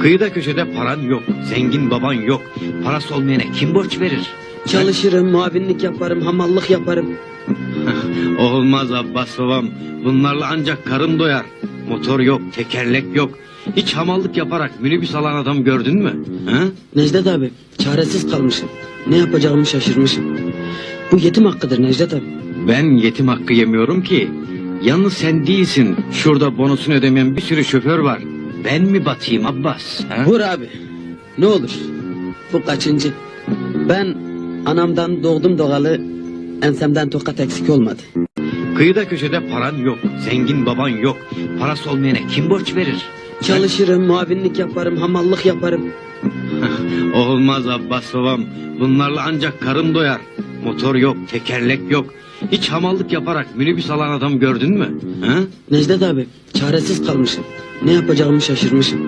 Kıyıda köşede paran yok, zengin baban yok. Parası olmayana kim borç verir? Çalışırım, muavinlik yaparım, hamallık yaparım. Olmaz Abbas babam. Bunlarla ancak karın doyar. Motor yok, tekerlek yok. Hiç hamallık yaparak minibüs alan adam gördün mü? Ha? Necdet abi, çaresiz kalmışım. Ne yapacağımı şaşırmışım. Bu yetim hakkıdır Necdet abi. Ben yetim hakkı yemiyorum ki. Yalnız sen değilsin. Şurada bonusunu ödemeyen bir sürü şoför var. Ben mi batayım Abbas? ha? Vur abi. Ne olur. Bu kaçıncı? Ben anamdan doğdum doğalı ensemden tokat eksik olmadı. Kıyıda köşede paran yok, zengin baban yok. Parası olmayana kim borç verir? Çalışırım, muavinlik yaparım, hamallık yaparım. Olmaz Abbas babam. Bunlarla ancak karın doyar. Motor yok, tekerlek yok. Hiç hamallık yaparak minibüs alan adam gördün mü? Ha? Necdet abi, çaresiz kalmışım. Ne yapacağımı şaşırmışım.